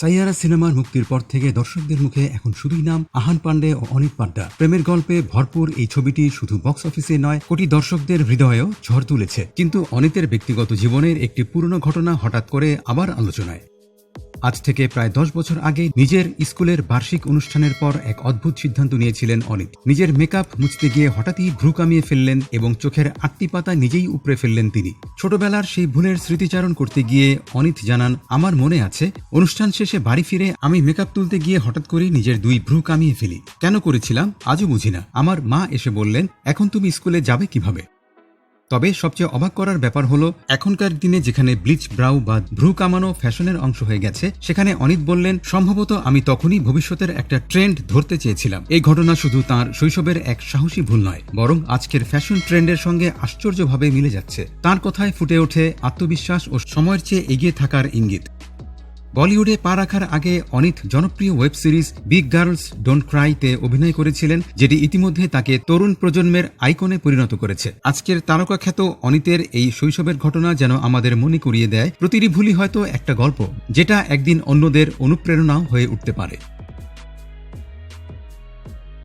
সাইয়ারা সিনেমার মুক্তির পর থেকে দর্শকদের মুখে এখন শুধুই নাম আহান পান্ডে ও অনিত পাড্ডা প্রেমের গল্পে ভরপুর এই ছবিটি শুধু বক্স অফিসে নয়, কোটি দর্শকদের হৃদয়েও ঝড় তুলেছে। কিন্তু অনিতের ব্যক্তিগত জীবনের একটি পুরনো ঘটনা হঠাৎ করে আবার আলোচনায়। আজ থেকে প্রায় দশ বছর আগে নিজের স্কুলের বার্ষিক অনুষ্ঠানের পর এক অদ্ভুত সিদ্ধান্ত নিয়েছিলেন অনিত। নিজের মেকআপ মুছতে গিয়ে হঠাৎই ভ্রু কামিয়ে ফেললেন এবং চোখের আটটি পাতা নিজেই উপড়ে ফেললেন তিনি। ছোটবেলার সেই ভুলের স্মৃতিচারণ করতে গিয়ে অনিত জানান, আমার মনে আছে, অনুষ্ঠান শেষে বাড়ি ফিরে আমি মেকআপ তুলতে গিয়ে হঠাৎ করেই নিজের দুই ভ্রু কামিয়ে ফেলি। কেন করেছিলাম? আজও বুঝি না। আমার মা এসে বললেন, এখন তুমি স্কুলে যাবে কীভাবে? তবে সবচেয়ে অবাক করার ব্যাপার হলো, এখনকার দিনে যেখানে ব্লিচ ব্রাউ বা ভ্রু কামানো ফ্যাশনের অংশ হয়ে গেছে, সেখানে অনিত বললেন, সম্ভবত আমি তখনই ভবিষ্যতের একটা ট্রেন্ড ধরতে চেয়েছিলাম। এই ঘটনা শুধু তার শৈশবের এক সাহসী ভুল নয়, বরং আজকের ফ্যাশন ট্রেন্ডের সঙ্গে আশ্চর্যভাবে মিলে যাচ্ছে। তার কথায় ফুটে ওঠে আত্মবিশ্বাস ও সময়ের চেয়ে এগিয়ে থাকার ইঙ্গিত। বলিউডে পা রাখার আগে অনিত জনপ্রিয় web series Big Girls Don't ক্রাইতে অভিনয় করেছিলেন, যেটি ইতিমধ্যে তাকে তরুণ প্রজন্মের আইকনে পরিণত করেছে। আজকের তারকা খ্যাত অনিতের এই শৈশবের ঘটনা যেন আমাদের মনে করিয়ে দেয়, প্রতিটি ভুলি হয়তো একটা গল্প, যেটা একদিন অন্যদের অনুপ্রেরণাও হয়ে উঠতে পারে।